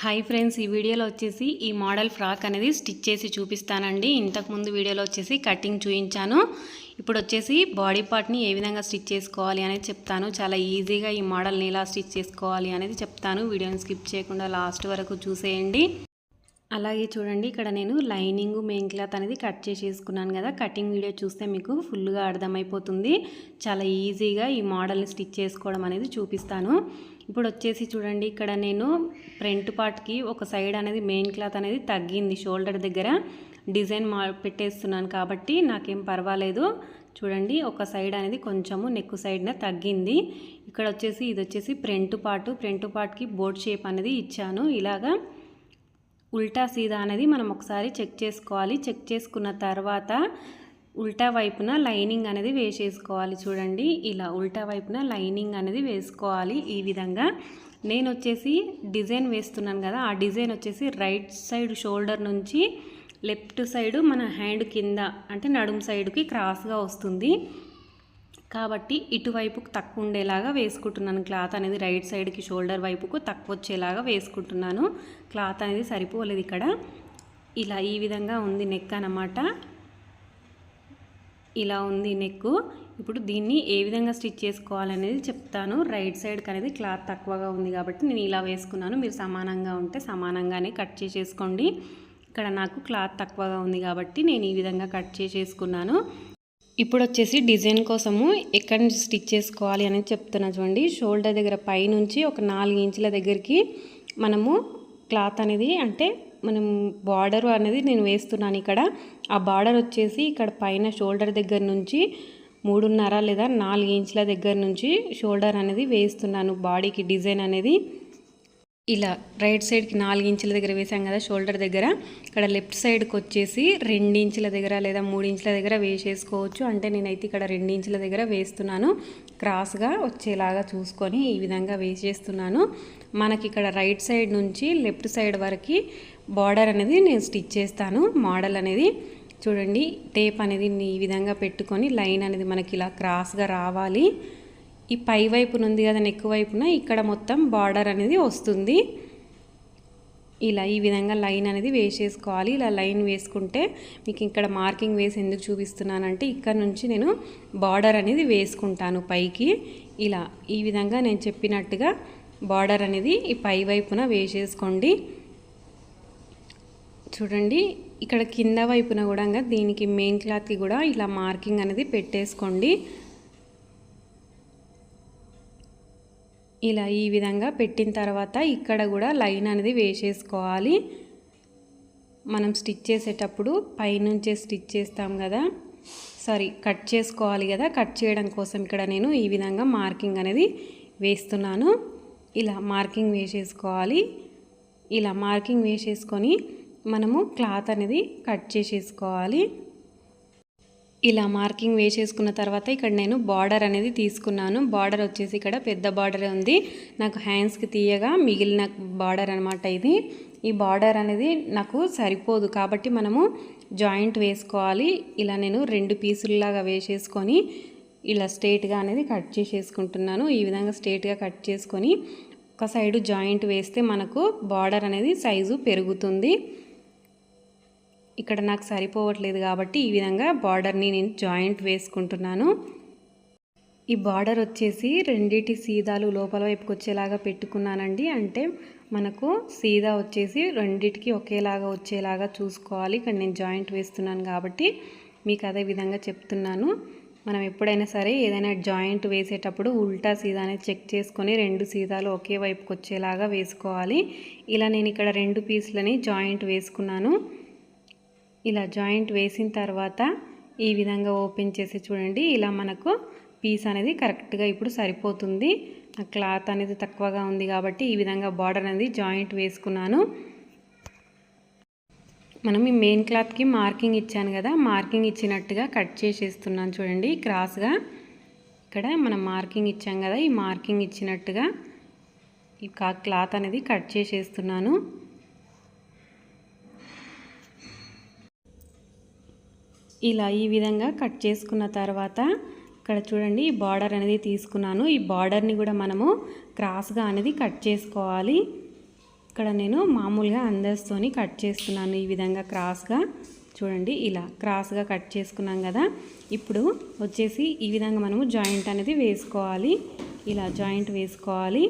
Hi friends ఈ వీడియోలో వచ్చేసి ఈ మోడల్ ఫ్రాక్ అనేది స్టిచ్ చేసి చూపిస్తానండి. ఇంతకుముందు వీడియోలో వచ్చేసి కటింగ్ చూపించాను ఇప్పుడు వచ్చేసి బాడీ పార్ట్ని ఏ విధంగా స్టిచ్ చేసుకోవాలి అనేది చెప్తాను. చాలా ఈజీగా ఈ మోడల్ని ఎలా స్టిచ్ చేసుకోవాలి అనేది చెప్తాను. వీడియోని స్కిప్ చేయకుండా లాస్ట్ వరకు చూసేయండి. అలాగే చూడండి ఇక్కడ నేను లైనింగ్ మెయిన్ క్లాత్ అనేది కట్ చేసేసుకున్నాను కదా. కటింగ్ వీడియో చూస్తే మీకు ఫుల్గా అర్థమైపోతుంది. చాలా ఈజీగా ఈ మోడల్ని స్టిచ్ చేసుకోవడం అనేది చూపిస్తాను. ఇప్పుడు వచ్చేసి చూడండి ఇక్కడ నేను ఫ్రంట్ పార్ట్కి ఒక సైడ్ అనేది మెయిన్ క్లాత్ అనేది తగ్గింది. షోల్డర్ దగ్గర డిజైన్ మా పెట్టేస్తున్నాను కాబట్టి నాకేం పర్వాలేదు. చూడండి ఒక సైడ్ అనేది కొంచెము నెక్ సైడ్న తగ్గింది. ఇక్కడ వచ్చేసి ఇది వచ్చేసి ఫ్రంట్ పార్ట్. ఫ్రంట్ పార్ట్కి బోర్డ్ షేప్ అనేది ఇచ్చాను. ఇలాగా ఉల్టా సీదా అనేది మనం ఒకసారి చెక్ చేసుకోవాలి. చెక్ చేసుకున్న తర్వాత ఉల్టా వైపున లైనింగ్ అనేది వేసేసుకోవాలి చూడండి. ఇలా ఉల్టా వైపున లైనింగ్ అనేది వేసుకోవాలి ఈ విధంగా. నేను వచ్చేసి డిజైన్ వేస్తున్నాను కదా ఆ డిజైన్ వచ్చేసి రైట్ సైడ్ షోల్డర్ నుంచి లెఫ్ట్ సైడ్ మన హ్యాండ్ కింద అంటే నడుము సైడ్కి క్రాస్గా వస్తుంది. కాబట్టి ఇటువైపుకు తక్కువ ఉండేలాగా వేసుకుంటున్నాను. క్లాత్ అనేది రైట్ సైడ్కి షోల్డర్ వైపుకు తక్కువ వచ్చేలాగా వేసుకుంటున్నాను. క్లాత్ అనేది సరిపోలేదు ఇక్కడ. ఇలా ఈ విధంగా ఉంది నెక్ అన్నమాట. ఇలా ఉంది నెక్ ఇప్పుడు దీన్ని ఏ విధంగా స్టిచ్ చేసుకోవాలనేది చెప్తాను. రైట్ సైడ్కి అనేది క్లాత్ తక్కువగా ఉంది కాబట్టి నేను ఇలా వేసుకున్నాను. మీరు సమానంగా ఉంటే సమానంగానే కట్ చేసేసుకోండి. ఇక్కడ నాకు క్లాత్ తక్కువగా ఉంది కాబట్టి నేను ఈ విధంగా కట్ చేసేసుకున్నాను. ఇప్పుడు వచ్చేసి డిజైన్ కోసము ఎక్కడి నుంచి స్టిచ్ చేసుకోవాలి అనేది చెప్తున్నా చూడండి. షోల్డర్ దగ్గర పైనుంచి ఒక నాలుగు ఇంచుల దగ్గరికి మనము క్లాత్ అనేది అంటే మనం బార్డర్ అనేది నేను వేస్తున్నాను ఇక్కడ. ఆ బార్డర్ వచ్చేసి ఇక్కడ పైన షోల్డర్ దగ్గర నుంచి మూడున్నర లేదా నాలుగు ఇంచుల దగ్గర నుంచి షోల్డర్ అనేది వేస్తున్నాను బాడీకి డిజైన్ అనేది ఇలా రైట్ సైడ్కి నాలుగు ఇంచుల దగ్గర వేసాం కదా షోల్డర్ దగ్గర. ఇక్కడ లెఫ్ట్ సైడ్కి వచ్చేసి రెండు ఇంచుల దగ్గర లేదా మూడు ఇంచుల దగ్గర వేసేసుకోవచ్చు. అంటే నేనైతే ఇక్కడ రెండు ఇంచుల దగ్గర వేస్తున్నాను. క్రాస్గా వచ్చేలాగా చూసుకొని ఈ విధంగా వేసేస్తున్నాను. మనకి ఇక్కడ రైట్ సైడ్ నుంచి లెఫ్ట్ సైడ్ వరకు బార్డర్ అనేది నేను స్టిచ్ చేస్తాను. మోడల్ అనేది చూడండి టేప్ అనేది ఈ విధంగా పెట్టుకొని లైన్ అనేది మనకి ఇలా క్రాస్గా రావాలి. ఈ పై వైపున ఉంది కదా నెక్ వైపున ఇక్కడ మొత్తం బార్డర్ అనేది వస్తుంది. ఇలా ఈ విధంగా లైన్ అనేది వేసేసుకోవాలి. ఇలా లైన్ వేసుకుంటే మీకు ఇక్కడ మార్కింగ్ వేసి ఎందుకు చూపిస్తున్నానంటే ఇక్కడ నుంచి నేను బార్డర్ అనేది వేసుకుంటాను పైకి. ఇలా ఈ విధంగా నేను చెప్పినట్టుగా బార్డర్ అనేది ఈ పై వైపున వేసేసుకోండి. చూడండి ఇక్కడ కింద వైపున కూడా దీనికి మెయిన్ క్లాత్కి కూడా ఇలా మార్కింగ్ అనేది పెట్టేసుకోండి. ఇలా ఈ విధంగా పెట్టిన తర్వాత ఇక్కడ కూడా లైన్ అనేది వేసేసుకోవాలి. మనం స్టిచ్ చేసేటప్పుడు పైనుంచే స్టిచ్ చేస్తాం కదా. సారీ కట్ చేసుకోవాలి కదా. కట్ చేయడం కోసం ఇక్కడ నేను ఈ విధంగా మార్కింగ్ అనేది వేస్తున్నాను. ఇలా మార్కింగ్ వేసేసుకోవాలి. ఇలా మార్కింగ్ వేసేసుకొని మనము క్లాత్ అనేది కట్ చేసేసుకోవాలి. ఇలా మార్కింగ్ వేసేసుకున్న తర్వాత ఇక్కడ నేను బార్డర్ అనేది తీసుకున్నాను. బార్డర్ వచ్చేసి ఇక్కడ పెద్ద బార్డర్ ఉంది. నాకు హ్యాండ్స్కి తీయగా మిగిలిన బార్డర్ అనమాట ఇది. ఈ బార్డర్ అనేది నాకు సరిపోదు కాబట్టి మనము జాయింట్ వేసుకోవాలి. ఇలా నేను రెండు పీసుల్లాగా వేసేసుకొని ఇలా స్ట్రేట్గా అనేది కట్ చేసేసుకుంటున్నాను. ఈ విధంగా స్ట్రేట్గా కట్ చేసుకొని ఒక సైడు జాయింట్ వేస్తే మనకు బార్డర్ అనేది సైజు పెరుగుతుంది. ఇక్కడ నాకు సరిపోవట్లేదు కాబట్టి ఈ విధంగా బార్డర్ని నేను జాయింట్ వేసుకుంటున్నాను. ఈ బార్డర్ వచ్చేసి రెండిటి సీదాలు లోపల వైపుకి వచ్చేలాగా పెట్టుకున్నానండి. అంటే మనకు సీదా వచ్చేసి రెండిటికి ఒకేలాగా వచ్చేలాగా చూసుకోవాలి. ఇక్కడ నేను జాయింట్ వేస్తున్నాను కాబట్టి మీకు అదే విధంగా చెప్తున్నాను. మనం ఎప్పుడైనా సరే ఏదైనా జాయింట్ వేసేటప్పుడు ఉల్టా సీదా అనేది చెక్ చేసుకొని రెండు సీదాలు ఒకే వైపుకి వచ్చేలాగా వేసుకోవాలి. ఇలా నేను ఇక్కడ రెండు పీసులని జాయింట్ వేసుకున్నాను. ఇలా జాయింట్ వేసిన తర్వాత ఈ విధంగా ఓపెన్ చేసి చూడండి. ఇలా మనకు పీస్ అనేది కరెక్ట్గా ఇప్పుడు సరిపోతుంది. క్లాత్ అనేది తక్కువగా ఉంది కాబట్టి ఈ విధంగా బార్డర్ అనేది జాయింట్ వేసుకున్నాను. మనం ఈ మెయిన్ క్లాత్కి మార్కింగ్ ఇచ్చాను కదా మార్కింగ్ ఇచ్చినట్టుగా కట్ చేసేస్తున్నాను చూడండి. క్రాస్గా ఇక్కడ మనం మార్కింగ్ ఇచ్చాం కదా ఈ మార్కింగ్ ఇచ్చినట్టుగా ఈ క్లాత్ అనేది కట్ చేసేస్తున్నాను. ఇలా ఈ విధంగా కట్ చేసుకున్న తర్వాత ఇక్కడ చూడండి ఈ బార్డర్ అనేది తీసుకున్నాను. ఈ బార్డర్ని కూడా మనము క్రాస్గా అనేది కట్ చేసుకోవాలి. ఇక్కడ నేను మామూలుగా అందస్తోని కట్ చేస్తున్నాను ఈ విధంగా క్రాస్గా. చూడండి ఇలా క్రాస్గా కట్ చేసుకున్నాం కదా. ఇప్పుడు వచ్చేసి ఈ విధంగా మనము జాయింట్ అనేది వేసుకోవాలి. ఇలా జాయింట్ వేసుకోవాలి.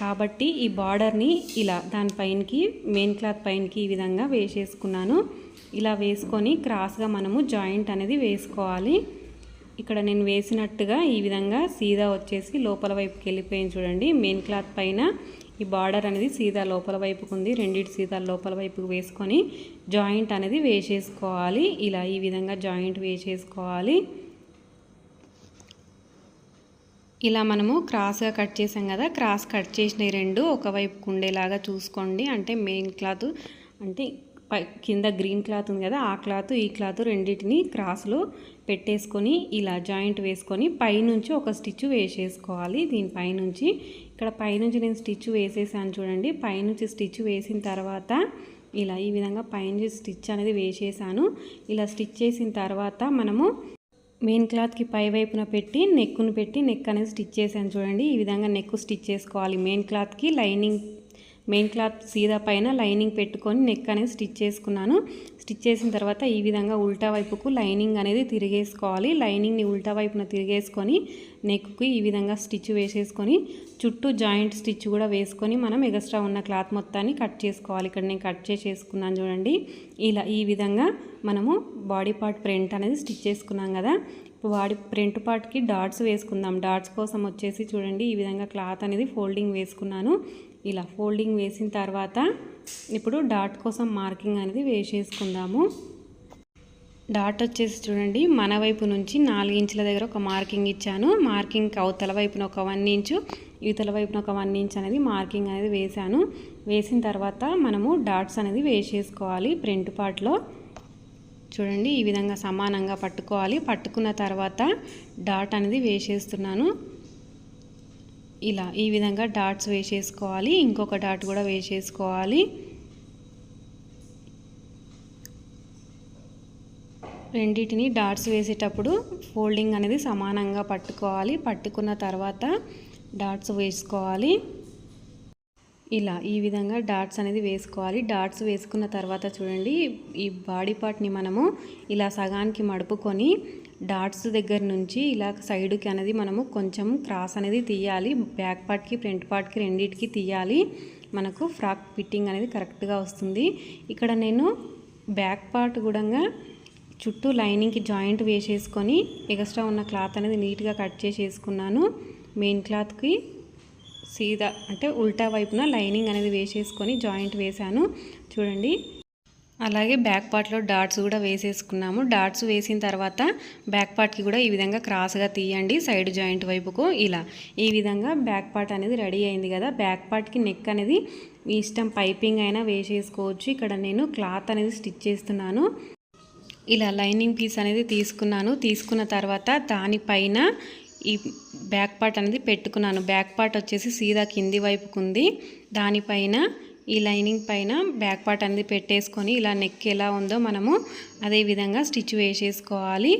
కాబట్టి ఈ బార్డర్ని ఇలా దానిపైనకి మెయిన్ క్లాత్ పైనకి ఈ విధంగా వేసేసుకున్నాను. ఇలా వేసుకొని క్రాస్గా మనము జాయింట్ అనేది వేసుకోవాలి. ఇక్కడ నేను వేసినట్టుగా ఈ విధంగా సీదా వచ్చేసి లోపల వైపుకి వెళ్ళిపోయింది చూడండి. మెయిన్ క్లాత్ పైన ఈ బార్డర్ అనేది సీదా లోపల వైపుకు ఉంది. రెండింటి సీదా లోపల వైపుకు వేసుకొని జాయింట్ అనేది వేసేసుకోవాలి. ఇలా ఈ విధంగా జాయింట్ వేసేసుకోవాలి. ఇలా మనము క్రాస్గా కట్ చేసాం కదా క్రాస్ కట్ చేసిన ఈ రెండు ఒకవైపుకు ఉండేలాగా చూసుకోండి. అంటే మెయిన్ క్లాత్ అంటే కింద గ్రీన్ క్లాత్ ఉంది కదా ఆ క్లాత్ ఈ క్లాత్ రెండింటిని క్రాస్లో పెట్టేసుకొని ఇలా జాయింట్ వేసుకొని పైనుంచి ఒక స్టిచ్ వేసేసుకోవాలి. దీని పైనుంచి ఇక్కడ పైనుంచి నేను స్టిచ్ వేసేసాను చూడండి. పైనుంచి స్టిచ్ వేసిన తర్వాత ఇలా ఈ విధంగా పైనుంచి స్టిచ్ అనేది వేసేసాను. ఇలా స్టిచ్ చేసిన తర్వాత మనము మెయిన్ క్లాత్కి పై వైపున పెట్టి నెక్కును పెట్టి నెక్ అనేది స్టిచ్ చేశాను చూడండి. ఈ విధంగా నెక్ స్టిచ్ చేసుకోవాలి. మెయిన్ క్లాత్కి లైనింగ్ మెయిన్ క్లాత్ సీదా పైన లైనింగ్ పెట్టుకొని నెక్ అనేది స్టిచ్ చేసుకున్నాను. స్టిచ్ చేసిన తర్వాత ఈ విధంగా ఉల్టా వైపుకు లైనింగ్ అనేది తిరిగేసుకోవాలి. లైనింగ్ని ఉల్టా వైపున తిరిగేసుకొని నెక్కి ఈ విధంగా స్టిచ్ వేసేసుకొని చుట్టూ జాయింట్ స్టిచ్ కూడా వేసుకొని మనం ఎగస్ట్రా ఉన్న క్లాత్ మొత్తాన్ని కట్ చేసుకోవాలి. ఇక్కడ నేను కట్ చేసేసుకున్నాను చూడండి. ఇలా ఈ విధంగా మనము బాడీ పార్ట్ ప్రింట్ అనేది స్టిచ్ చేసుకున్నాం కదా. ఇప్పుడు బాడీ ప్రింట్ పార్ట్కి డాట్స్ వేసుకుందాం. డాట్స్ కోసం వచ్చేసి చూడండి ఈ విధంగా క్లాత్ అనేది ఫోల్డింగ్ వేసుకున్నాను. ఇలా ఫోల్డింగ్ వేసిన తర్వాత ఇప్పుడు డాట్ కోసం మార్కింగ్ అనేది వేసేసుకుందాము. డాట్ వచ్చేసి చూడండి మన వైపు నుంచి నాలుగు ఇంచుల దగ్గర ఒక మార్కింగ్ ఇచ్చాను. మార్కింగ్ అవతల వైపున ఒక వన్ ఇంచు ఇవతల వైపున ఒక వన్ ఇంచ్ అనేది మార్కింగ్ అనేది వేశాను. వేసిన తర్వాత మనము డాట్స్ అనేది వేసేసుకోవాలి ప్రింట్ పార్ట్లో. చూడండి ఈ విధంగా సమానంగా పట్టుకోవాలి. పట్టుకున్న తర్వాత డాట్ అనేది వేసేస్తున్నాను. ఇలా ఈ విధంగా డాట్స్ వేసేసుకోవాలి. ఇంకొక డాట్ కూడా వేసేసుకోవాలి. రెండింటిని డాట్స్ వేసేటప్పుడు ఫోల్డింగ్ అనేది సమానంగా పట్టుకోవాలి. పట్టుకున్న తర్వాత డాట్స్ వేసుకోవాలి. ఇలా ఈ విధంగా డాట్స్ అనేది వేసుకోవాలి. డాట్స్ వేసుకున్న తర్వాత చూడండి ఈ బాడీ పార్ట్ని మనము ఇలా సగానికి మడుపుకొని డాట్స్ దగ్గర నుంచి ఇలా సైడ్కి అనేది మనము కొంచెం క్రాస్ అనేది తీయాలి. బ్యాక్ పార్ట్కి ఫ్రంట్ పార్ట్కి రెండింటికి తీయాలి. మనకు ఫ్రాక్ ఫిట్టింగ్ అనేది కరెక్ట్గా వస్తుంది. ఇక్కడ నేను బ్యాక్ పార్ట్ కూడా చుట్టూ లైనింగ్కి జాయింట్ వేసేసుకొని ఎక్స్ట్రా ఉన్న క్లాత్ అనేది నీట్గా కట్ చేసేసుకున్నాను. మెయిన్ క్లాత్కి సీదా అంటే ఉల్టా వైపున లైనింగ్ అనేది వేసేసుకొని జాయింట్ వేశాను. చూడండి. అలాగే బ్యాక్ పార్ట్లో డాట్స్ కూడా వేసేసుకున్నాము. డాట్స్ వేసిన తర్వాత బ్యాక్ పార్ట్కి కూడా ఈ విధంగా క్రాస్గా తీయండి సైడ్ జాయింట్ వైపుకు ఇలా. ఈ విధంగా బ్యాక్ పార్ట్ అనేది రెడీ అయింది కదా. బ్యాక్ పార్ట్కి నెక్ అనేది మీ ఇష్టం పైపింగ్ అయినా వేసేసుకోవచ్చు. ఇక్కడ నేను క్లాత్ అనేది స్టిచ్ చేస్తున్నాను. ఇలా లైనింగ్ పీస్ అనేది తీసుకున్నాను. తీసుకున్న తర్వాత దానిపైన ఈ బ్యాక్ పార్ట్ అనేది పెట్టుకున్నాను. బ్యాక్ పార్ట్ వచ్చేసి సీదా కింది వైపుకు ఉంది దానిపైన ఈ లైనింగ్ పైన బ్యాక్ పార్ట్ అనేది పెట్టేసుకొని ఇలా నెక్ ఎలా ఉందో మనము అదే విధంగా స్టిచ్ వేసేసుకోవాలి.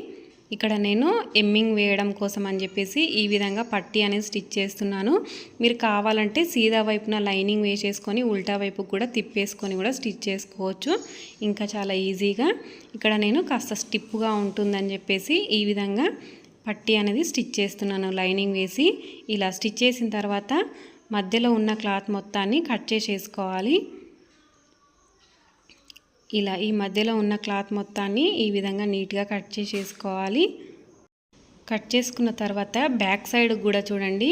ఇక్కడ నేను ఎమ్మింగ్ వేయడం కోసం అని చెప్పేసి ఈ విధంగా పట్టి అనేది స్టిచ్ చేస్తున్నాను. మీరు కావాలంటే సీదా వైపున లైనింగ్ వేసేసుకొని ఉల్టా వైపు కూడా తిప్పేసుకొని కూడా స్టిచ్ చేసుకోవచ్చు. ఇంకా చాలా ఈజీగా. ఇక్కడ నేను కాస్త స్టిప్గా ఉంటుందని చెప్పేసి ఈ విధంగా పట్టి అనేది స్టిచ్ చేస్తున్నాను లైనింగ్ వేసి. ఇలా స్టిచ్ చేసిన తర్వాత మధ్యలో ఉన్న క్లాత్ మొత్తాన్ని కట్ చేసేసుకోవాలి. ఇలా ఈ మధ్యలో ఉన్న క్లాత్ మొత్తాన్ని ఈ విధంగా నీట్గా కట్ చేసేసుకోవాలి. కట్ చేసుకున్న తర్వాత బ్యాక్ సైడ్ కూడా చూడండి.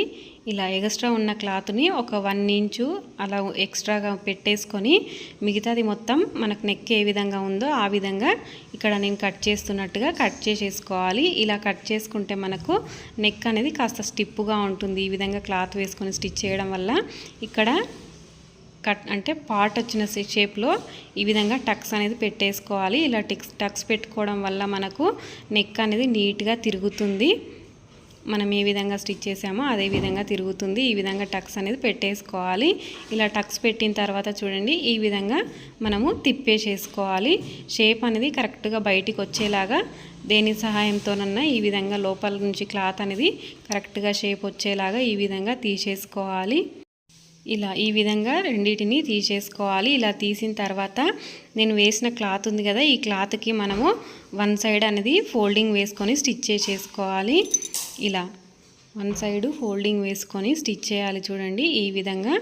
ఇలా ఎక్స్ట్రా ఉన్న క్లాత్ని ఒక వన్ ఇంచు అలా ఎక్స్ట్రాగా పెట్టేసుకొని మిగతాది మొత్తం మనకు నెక్ ఏ విధంగా ఉందో ఆ విధంగా ఇక్కడ నేను కట్ చేస్తున్నట్టుగా కట్ చేసేసుకోవాలి. ఇలా కట్ చేసుకుంటే మనకు నెక్ అనేది కాస్త స్టిప్పుగా ఉంటుంది. ఈ విధంగా క్లాత్ వేసుకొని స్టిచ్ చేయడం వల్ల ఇక్కడ కట్ అంటే పార్ట్ వచ్చిన షేప్లో ఈ విధంగా టక్స్ అనేది పెట్టేసుకోవాలి. ఇలా టిక్స్ టక్స్ పెట్టుకోవడం వల్ల మనకు నెక్ అనేది నీట్గా తిరుగుతుంది. మనం ఏ విధంగా స్టిచ్ చేసామో అదే విధంగా తిరుగుతుంది. ఈ విధంగా టక్స్ అనేది పెట్టేసుకోవాలి. ఇలా టక్స్ పెట్టిన తర్వాత చూడండి ఈ విధంగా మనము తిప్పేసేసుకోవాలి. షేప్ అనేది కరెక్ట్గా బయటికి వచ్చేలాగా దేని సహాయంతోనన్నా ఈ విధంగా లోపల నుంచి క్లాత్ అనేది కరెక్ట్గా షేప్ వచ్చేలాగా ఈ విధంగా తీసేసుకోవాలి. ఇలా ఈ విధంగా రెండింటిని తీసేసుకోవాలి. ఇలా తీసిన తర్వాత నేను వేసిన క్లాత్ ఉంది కదా ఈ క్లాత్కి మనము వన్ సైడ్ అనేది ఫోల్డింగ్ వేసుకొని స్టిచ్ చేసేసుకోవాలి. ఇలా వన్ సైడ్ ఫోల్డింగ్ వేసుకొని స్టిచ్ చేయాలి చూడండి. ఈ విధంగా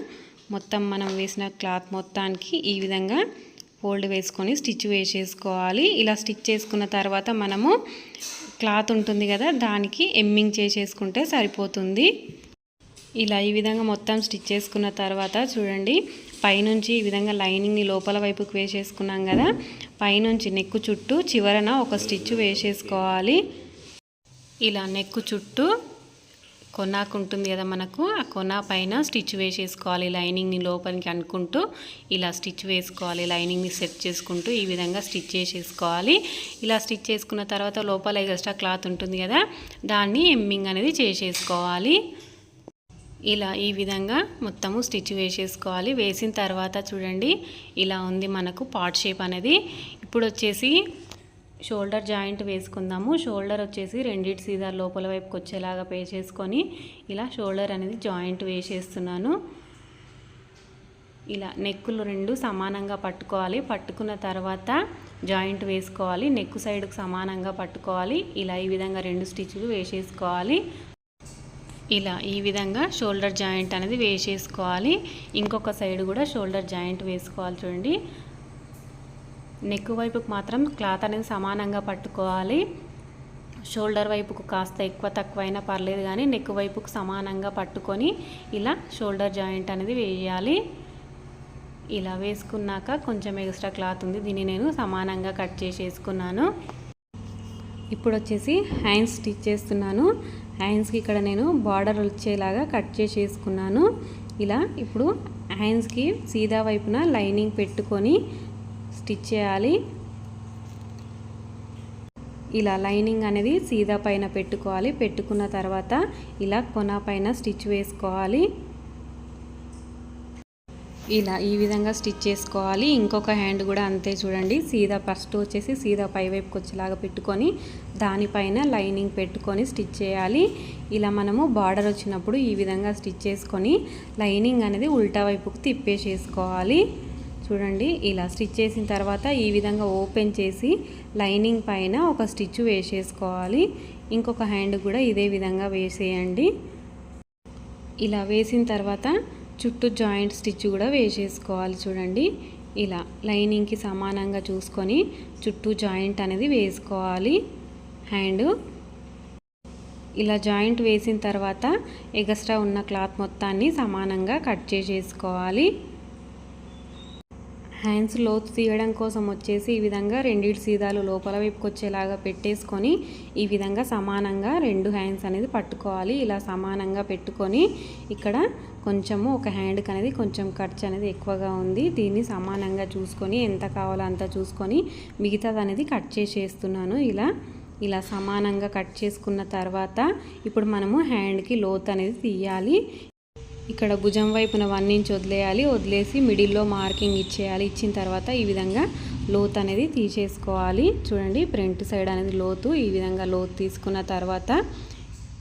మొత్తం మనం వేసిన క్లాత్ మొత్తానికి ఈ విధంగా ఫోల్డ్ వేసుకొని స్టిచ్ వేసేసుకోవాలి. ఇలా స్టిచ్ చేసుకున్న తర్వాత మనము క్లాత్ ఉంటుంది కదా దానికి ఎమ్మింగ్ చేసేసుకుంటే సరిపోతుంది. ఇలా ఈ విధంగా మొత్తం స్టిచ్ చేసుకున్న తర్వాత చూడండి పైనుంచి ఈ విధంగా లైనింగ్ని లోపల వైపుకి వేసేసుకున్నాం కదా పైనుంచి నెక్కు చుట్టూ చివరన ఒక స్టిచ్ వేసేసుకోవాలి. ఇలా నెక్కు చుట్టూ కొనాకు ఉంటుంది కదా మనకు. ఆ కొనా పైన స్టిచ్ వేసేసుకోవాలి లైనింగ్ని లోపలికి అనుకుంటూ ఇలా స్టిచ్ వేసుకోవాలి లైనింగ్ని సెట్ చేసుకుంటూ ఈ విధంగా స్టిచ్ చేసేసుకోవాలి. ఇలా స్టిచ్ చేసుకున్న తర్వాత లోపల ఎక్స్ట్రా క్లాత్ ఉంటుంది కదా దాన్ని ఎమ్మింగ్ అనేది చేసేసుకోవాలి. ఇలా ఈ విధంగా మొత్తము స్టిచ్ వేసేసుకోవాలి. వేసిన తర్వాత చూడండి ఇలా ఉంది మనకు పార్ట్ షేప్ అనేది. ఇప్పుడు వచ్చేసి షోల్డర్ జాయింట్ వేసుకుందాము. షోల్డర్ వచ్చేసి రెండిటి సీదా లోపల వైపుకి వచ్చేలాగా పే చేసుకొని ఇలా షోల్డర్ అనేది జాయింట్ వేసేస్తున్నాను. ఇలా నెక్కులు రెండు సమానంగా పట్టుకోవాలి. పట్టుకున్న తర్వాత జాయింట్ వేసుకోవాలి. నెక్కు సైడ్కు సమానంగా పట్టుకోవాలి. ఇలా ఈ విధంగా రెండు స్టిచ్లు వేసేసుకోవాలి. ఇలా ఈ విధంగా షోల్డర్ జాయింట్ అనేది వేసేసుకోవాలి. ఇంకొక సైడ్ కూడా షోల్డర్ జాయింట్ వేసుకోవాలి చూడండి. నెక్ వైపుకు మాత్రం క్లాత్ అనేది సమానంగా పట్టుకోవాలి. షోల్డర్ వైపుకు కాస్త ఎక్కువ తక్కువైనా పర్లేదు కానీ నెక్ వైపుకు సమానంగా పట్టుకొని ఇలా షోల్డర్ జాయింట్ అనేది వేయాలి. ఇలా వేసుకున్నాక కొంచెం ఎక్స్ట్రా క్లాత్ ఉంది. దీన్ని నేను సమానంగా కట్ చేసేసుకున్నాను. ఇప్పుడు వచ్చేసి హ్యాండ్స్ స్టిచ్ చేస్తున్నాను. హ్యాండ్స్కి ఇక్కడ నేను బార్డర్ వచ్చేలాగా కట్ చేసేసుకున్నాను. ఇలా ఇప్పుడు హ్యాండ్స్కి సీదా వైపున లైనింగ్ పెట్టుకొని స్టిచ్ చేయాలి. ఇలా లైనింగ్ అనేది సీదా పైన పెట్టుకోవాలి. పెట్టుకున్న తర్వాత ఇలా కొన పైన స్టిచ్ వేసుకోవాలి. ఇలా ఈ విధంగా స్టిచ్ చేసుకోవాలి. ఇంకొక హ్యాండ్ కూడా అంతే చూడండి. సీదా ఫస్ట్ వచ్చేసి సీదా పై వైపుకి వచ్చేలాగా పెట్టుకొని దానిపైన లైనింగ్ పెట్టుకొని స్టిచ్ చేయాలి. ఇలా మనము బార్డర్ వచ్చినప్పుడు ఈ విధంగా స్టిచ్ చేసుకొని లైనింగ్ అనేది ఉల్టా వైపుకు తిప్పేసేసుకోవాలి. చూడండి ఇలా స్టిచ్ చేసిన తర్వాత ఈ విధంగా ఓపెన్ చేసి లైనింగ్ పైన ఒక స్టిచ్ వేసేసుకోవాలి. ఇంకొక హ్యాండ్ కూడా ఇదే విధంగా వేసేయండి. ఇలా వేసిన తర్వాత చుట్టూ జాయింట్ స్టిచ్ కూడా వేసేసుకోవాలి చూడండి. ఇలా లైనింగ్కి సమానంగా చూసుకొని చుట్టూ జాయింట్ అనేది వేసుకోవాలి. హ్యాండ్. ఇలా జాయింట్ వేసిన తర్వాత ఎగస్ట్రా ఉన్న క్లాత్ మొత్తాన్ని సమానంగా కట్ చేసేసుకోవాలి. హ్యాండ్స్ లోతు తీయడం కోసం వచ్చేసి ఈ విధంగా రెండిటి సీదాలు లోపల వైపుకి వచ్చేలాగా పెట్టేసుకొని ఈ విధంగా సమానంగా రెండు హ్యాండ్స్ అనేది పట్టుకోవాలి. ఇలా సమానంగా పెట్టుకొని ఇక్కడ కొంచెము ఒక హ్యాండ్కి అనేది కొంచెం ఖర్చు అనేది ఎక్కువగా ఉంది. దీన్ని సమానంగా చూసుకొని ఎంత కావాలో అంత చూసుకొని మిగతాది అనేది కట్ చేసేస్తున్నాను. ఇలా ఇలా సమానంగా కట్ చేసుకున్న తర్వాత ఇప్పుడు మనము హ్యాండ్కి లోత్ అనేది తీయాలి. ఇక్కడ భుజం వైపున వన్ ఇంచ్ వదిలేయాలి. వదిలేసి మిడిల్లో మార్కింగ్ ఇచ్చేయాలి. ఇచ్చిన తర్వాత ఈ విధంగా లోత్ అనేది తీసేసుకోవాలి. చూడండి ఫ్రంట్ సైడ్ అనేది లోతు. ఈ విధంగా లోతు తీసుకున్న తర్వాత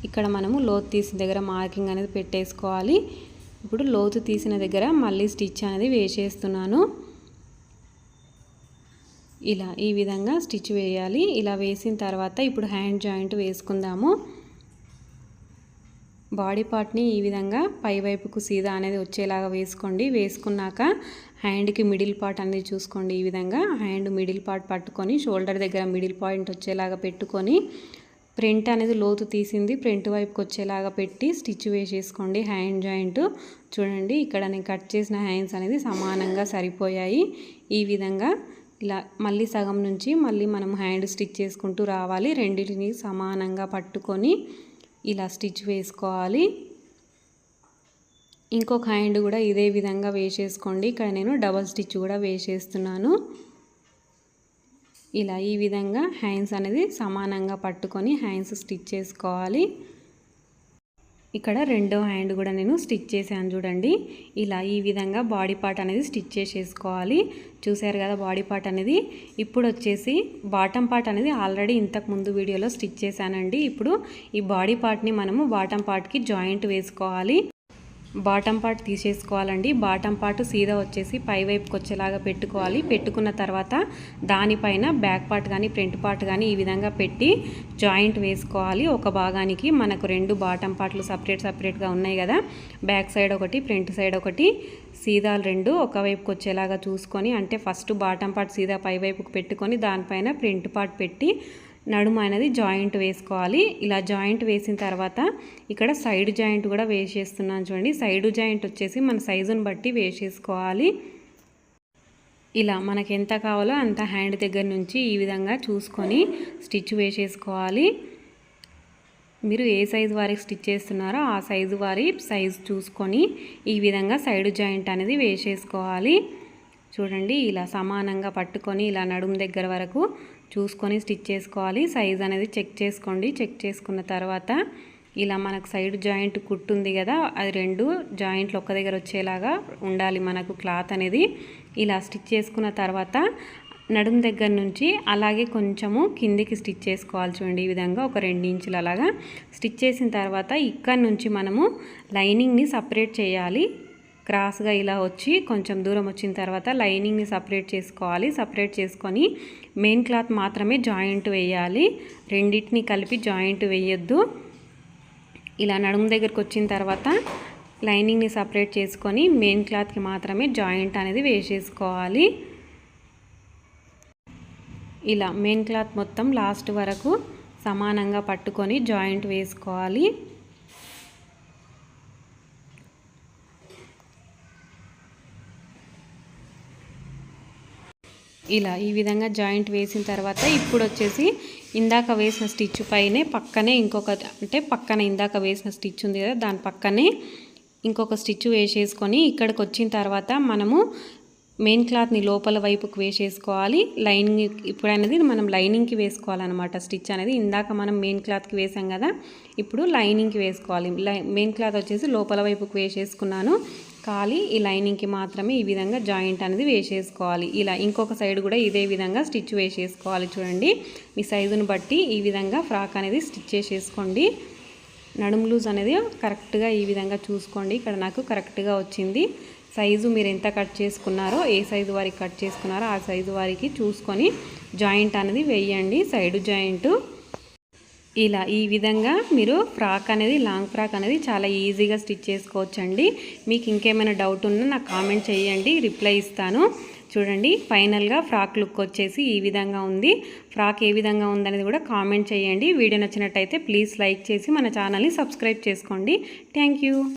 ఇక్కడ మనము లోతు తీసిన దగ్గర మార్కింగ్ అనేది పెట్టేసుకోవాలి. ఇప్పుడు లోతు తీసిన దగ్గర మళ్ళీ స్టిచ్ అనేది వేసేస్తున్నాను. ఇలా ఈ విధంగా స్టిచ్ వేయాలి. ఇలా వేసిన తర్వాత ఇప్పుడు హ్యాండ్ జాయింట్ వేసుకుందాము. బాడీ పార్ట్ని ఈ విధంగా పై వైపుకు సీదా అనేది వచ్చేలాగా వేసుకోండి. వేసుకున్నాక హ్యాండ్కి మిడిల్ పార్ట్ అనేది చూసుకోండి. ఈ విధంగా హ్యాండ్ మిడిల్ పార్ట్ పట్టుకొని షోల్డర్ దగ్గర మిడిల్ పాయింట్ వచ్చేలాగా పెట్టుకొని ప్రింట్ అనేది లోతు తీసింది ప్రింట్ వైపుకి వచ్చేలాగా పెట్టి స్టిచ్ వేసేసుకోండి. హ్యాండ్ జాయింట్ చూడండి ఇక్కడ నేను కట్ చేసిన హ్యాండ్స్ అనేది సమానంగా సరిపోయాయి. ఈ విధంగా ఇలా మళ్ళీ సగం నుంచి మళ్ళీ మనం హ్యాండ్ స్టిచ్ చేసుకుంటూ రావాలి. రెండింటిని సమానంగా పట్టుకొని ఇలా స్టిచ్ వేసుకోవాలి. ఇంకొక హ్యాండ్ కూడా ఇదే విధంగా వేసేసుకోండి. ఇక్కడ నేను డబల్ స్టిచ్ కూడా వేసేస్తున్నాను. ఇలా ఈ విధంగా హ్యాండ్స్ అనేది సమానంగా పట్టుకొని హ్యాండ్స్ స్టిచ్ చేసుకోవాలి. ఇక్కడ రెండో హ్యాండ్ కూడా నేను స్టిచ్ చేశాను చూడండి. ఇలా ఈ విధంగా బాడీ పార్ట్ అనేది స్టిచ్ చేసేసుకోవాలి. చూసారు కదా బాడీ పార్ట్ అనేది? ఇప్పుడు వచ్చేసి బాటమ్ పార్ట్ అనేది ఆల్రెడీ ఇంతకు ముందు వీడియోలో స్టిచ్ చేశానండి. ఇప్పుడు ఈ బాడీ పార్ట్ని మనము బాటమ్ పార్ట్కి జాయింట్ వేసుకోవాలి. బాటం పార్ట్ తీసేసుకోవాలండి. బాటం పార్ట్ సీదా వచ్చేసి పై వైపుకి వచ్చేలాగా పెట్టుకోవాలి. పెట్టుకున్న తర్వాత దానిపైన బ్యాక్ పార్ట్ కానీ ఫ్రంట్ పార్ట్ కానీ ఈ విధంగా పెట్టి జాయింట్ వేసుకోవాలి. ఒక భాగానికి మనకు రెండు బాటం పార్ట్లు సపరేట్ సపరేట్గా ఉన్నాయి కదా. బ్యాక్ సైడ్ ఒకటి ఫ్రంట్ సైడ్ ఒకటి సీదాలు రెండు ఒకవైపుకి వచ్చేలాగా చూసుకొని అంటే ఫస్ట్ బాటం పార్ట్ సీదా పై వైపుకి పెట్టుకొని దానిపైన ప్రింట్ పార్ట్ పెట్టి నడుము అనేది జాయింట్ వేసుకోవాలి. ఇలా జాయింట్ వేసిన తర్వాత ఇక్కడ సైడ్ జాయింట్ కూడా వేసేస్తున్నాను చూడండి. సైడ్ జాయింట్ వచ్చేసి మన సైజుని బట్టి వేసేసుకోవాలి. ఇలా మనకి ఎంత కావాలో అంత హ్యాండ్ దగ్గర నుంచి ఈ విధంగా చూసుకొని స్టిచ్ వేసేసుకోవాలి. మీరు ఏ సైజు వారికి స్టిచ్ చేస్తున్నారో ఆ సైజు వారి సైజు చూసుకొని ఈ విధంగా సైడ్ జాయింట్ అనేది వేసేసుకోవాలి. చూడండి ఇలా సమానంగా పట్టుకొని ఇలా నడుము దగ్గర వరకు చూసుకొని స్టిచ్ చేసుకోవాలి. సైజ్ అనేది చెక్ చేసుకోండి. చెక్ చేసుకున్న తర్వాత ఇలా మనకు సైడ్ జాయింట్ కుట్టుంది కదా అది రెండు జాయింట్లు ఒక్క దగ్గర వచ్చేలాగా ఉండాలి మనకు క్లాత్ అనేది. ఇలా స్టిచ్ చేసుకున్న తర్వాత నడుము దగ్గర నుంచి అలాగే కొంచెము కిందికి స్టిచ్ చేసుకోవాలి చూడండి ఈ విధంగా ఒక రెండు ఇంచులు అలాగా. స్టిచ్ చేసిన తర్వాత ఇక్కడ నుంచి మనము లైనింగ్ని సపరేట్ చేయాలి. క్రాస్గా ఇలా వచ్చి కొంచెం దూరం వచ్చిన తర్వాత లైనింగ్ని సపరేట్ చేసుకోవాలి. సపరేట్ చేసుకొని మెయిన్ క్లాత్ మాత్రమే జాయింట్ వేయాలి. రెండింటిని కలిపి జాయింట్ వేయొద్దు. ఇలా నడుము దగ్గరకు వచ్చిన తర్వాత లైనింగ్ని సపరేట్ చేసుకొని మెయిన్ క్లాత్కి మాత్రమే జాయింట్ అనేది వేసేసుకోవాలి. ఇలా మెయిన్ క్లాత్ మొత్తం లాస్ట్ వరకు సమానంగా పట్టుకొని జాయింట్ వేసుకోవాలి. ఇలా ఈ విధంగా జాయింట్ వేసిన తర్వాత ఇప్పుడు వచ్చేసి ఇందాక వేసిన స్టిచ్ పైనే పక్కనే ఇంకొక అంటే పక్కన ఇందాక వేసిన స్టిచ్ ఉంది కదా దాని పక్కనే ఇంకొక స్టిచ్ వేసేసుకొని ఇక్కడికి వచ్చిన తర్వాత మనము మెయిన్ క్లాత్ని లోపల వైపుకి వేసేసుకోవాలి. లైనింగ్ ఇప్పుడు అనేది మనం లైనింగ్కి వేసుకోవాలన్నమాట. స్టిచ్ అనేది ఇందాక మనం మెయిన్ క్లాత్కి వేసాం కదా ఇప్పుడు లైనింగ్కి వేసుకోవాలి. లై మెయిన్ క్లాత్ వచ్చేసి లోపల వైపుకి వేసేసుకున్నాను. ఖాళీ ఈ లైనింగ్కి మాత్రమే ఈ విధంగా జాయింట్ అనేది వేసేసుకోవాలి. ఇలా ఇంకొక సైడ్ కూడా ఇదే విధంగా స్టిచ్ వేసేసుకోవాలి చూడండి. మీ సైజుని బట్టి ఈ విధంగా ఫ్రాక్ అనేది స్టిచ్ చేసేసుకోండి. నడుము లూజ్ అనేది కరెక్ట్గా ఈ విధంగా చూసుకోండి. ఇక్కడ నాకు కరెక్ట్గా వచ్చింది. సైజు మీరు ఎంత కట్ చేసుకున్నారో ఏ సైజు వారికి కట్ చేసుకున్నారో ఆ సైజు వారికి చూసుకొని జాయింట్ అనేది వేయండి. సైడ్ జాయింట్ ఇలా ఈ విధంగా మీరు ఫ్రాక్ అనేది లాంగ్ ఫ్రాక్ అనేది చాలా ఈజీగా స్టిచ్ చేసుకోవచ్చండి. మీకు ఇంకేమైనా డౌట్ ఉన్నా నాకు కామెంట్ చేయండి రిప్లై ఇస్తాను. చూడండి ఫైనల్గా ఫ్రాక్ లుక్ వచ్చేసి ఈ విధంగా ఉంది. ఫ్రాక్ ఏ విధంగా ఉందనేది కూడా కామెంట్ చేయండి. వీడియో నచ్చినట్టయితే ప్లీజ్ లైక్ చేసి మన ఛానల్ని సబ్స్క్రైబ్ చేసుకోండి. థ్యాంక్